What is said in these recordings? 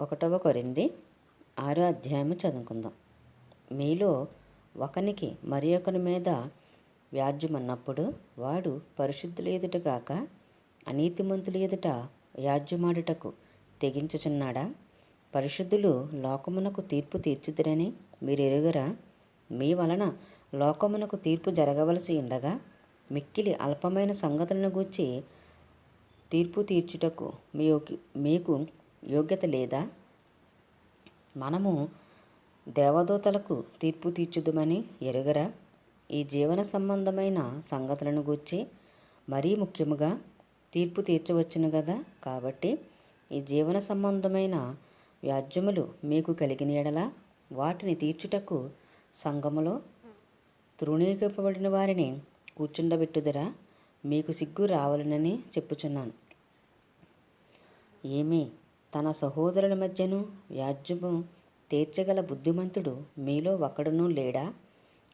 ఒకటవ కొరింది ఆరో అధ్యాయము చదువుకుందాం. మీలో ఒకనికి మరి ఒకని మీద వ్యాజ్యమన్నప్పుడు వాడు పరిశుద్ధులు ఎదుట కాక అనీతిమంతులు ఎదుట వ్యాజ్యమాడుటకు తెగించుచున్నాడా? పరిశుద్ధులు లోకమునకు తీర్పు తీర్చుదురని మీరు ఎరుగరా మీ వలన లోకమునకు తీర్పు జరగవలసి ఉండగా మిక్కిలి అల్పమైన సంగతులను గూర్చి తీర్పు తీర్చుటకు మీ మీకు యోగ్యత లేదా? మనము దేవదూతలకు తీర్పు తీర్చుదుమని ఎరుగరా? ఈ జీవన సంబంధమైన సంగతులను గూర్చి మరీ ముఖ్యముగా తీర్పు తీర్చవచ్చును కదా కాబట్టి ఈ జీవన సంబంధమైన వ్యాజ్యములు మీకు కలిగిన ఎడల వాటిని తీర్చుటకు సంఘములో తృణీకరింపబడిన వారిని కూర్చుండబెట్టుదరా. మీకు సిగ్గు రావాలనని చెప్పుచున్నాను. ఏమి? తన సహోదరుల మధ్యను వ్యాజ్యము తీర్చగల బుద్ధిమంతుడు మీలో ఒకడునూ లేడా?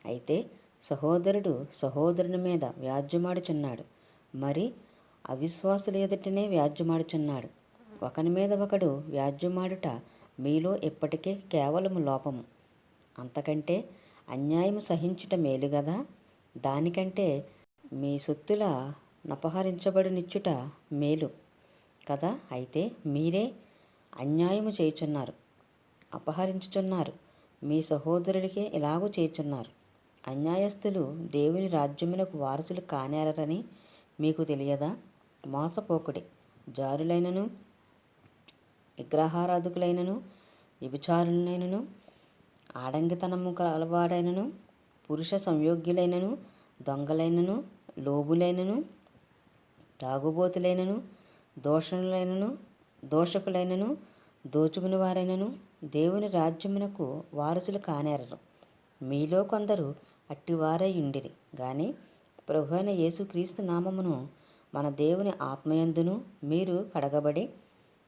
అయితే సహోదరుడు సహోదరుని మీద వ్యాజ్యమాడుచున్నాడు. మరి అవిశ్వాసుల ఎదుటనే వ్యాజ్యమాడుచున్నాడు. ఒకని మీద ఒకడు వ్యాజ్యమాడుట మీలో ఇప్పటికే కేవలము లోపము. అంతకంటే అన్యాయము సహించుట మేలు కదా దానికంటే మీ సొత్తుల నపహరించబడినిచ్చుట మేలు కదా? అయితే మీరే అన్యాయము చేయుచున్నారు. అపహరించుచున్నారు. మీ సహోదరుడికే ఇలాగూ చేయుచున్నారు. అన్యాయస్తులు దేవుని రాజ్యమునకు వారసులు కానేరని మీకు తెలియదా? మోసపోకుడి జారులైనను విగ్రహారాధకులైనను వ్యభిచారులైనను ఆడంగితనము కలవాడైనను పురుష సంయోగ్యులైనను దొంగలైనను లోబులైనను తాగుబోతులైనను దోషణులైనను దోషకులైనను దోచుకుని వారైనను దేవుని రాజ్యమునకు వారసులు కానేరరు. మీలో కొందరు అట్టివారై ఉండిరి. గాని ప్రభు అయిన యేసుక్రీస్తు నామమును మన దేవుని ఆత్మయందును మీరు కడగబడి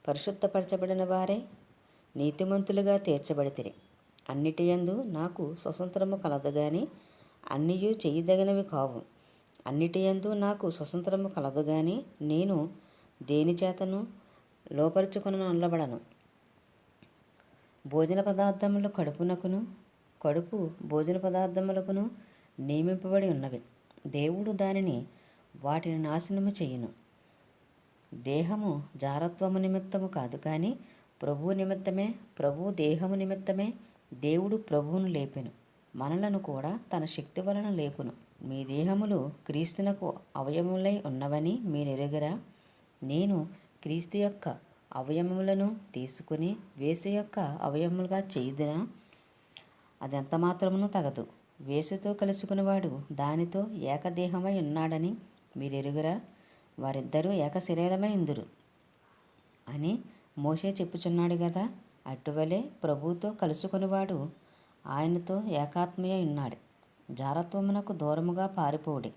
పరిశుద్ధపరచబడిన వారే నీతిమంతులుగా తీర్చబడితిరి. అన్నిటి యందు నాకు స్వతంత్రము కలదు గాని అన్నియు చేయదగినవి కావు. అన్నిటి యందు నాకు స్వతంత్రము కలదు గాని నేను దేని చేతను లోపరుచుకుని నిలబడను భోజన పదార్థములు కడుపునకును కడుపు భోజన పదార్థములకును నియమింపబడి ఉన్నవి. దేవుడు దానిని వాటిని నాశనము చేయును. దేహము జారత్వము నిమిత్తము కాదు కానీ ప్రభువు నిమిత్తమే ప్రభు దేహము నిమిత్తమే దేవుడు ప్రభువును లేపెను. మనలను కూడా తన శక్తి వలన లేపును. మీ దేహములు క్రీస్తునకు అవయములై ఉన్నవని మీరెరుగరా? నేను క్రీస్తు యొక్క అవయములను తీసుకుని వేసు యొక్క అవయములుగా చేయుదునా? అది ఎంత మాత్రమును తగదు. వేసుతో కలుసుకునేవాడు దానితో ఏకదేహమై ఉన్నాడని మీరెరుగురా? వారిద్దరూ ఏక శరీరమై ఇందురు అని మోషే చెప్పుచున్నాడు కదా అటువలే ప్రభువుతో కలుసుకునివాడు ఆయనతో ఏకాత్మయ ఉన్నాడు. జారత్వమునకు దూరముగా పారిపోడే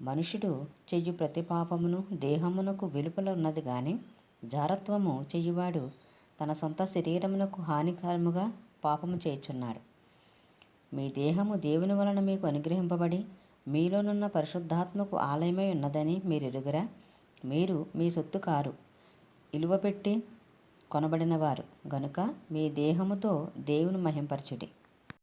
మనుషుడు చెయ్యు ప్రతి పాపమును దేహమునకు వెలుపల ఉన్నది కానీ జారత్వము చెయ్యువాడు తన సొంత శరీరమునకు హానికరముగా పాపము చేయుచున్నాడు. మీ దేహము దేవుని వలన మీకు అనుగ్రహింపబడి మీలోనున్న పరిశుద్ధాత్మకు ఆలయమై ఉన్నదని మీరు ఎరుగురా మీరు మీ సొత్తు కారు ఇలువ పెట్టి కొనబడినవారు. గనుక మీ దేహముతో దేవుని మహింపరచుడి.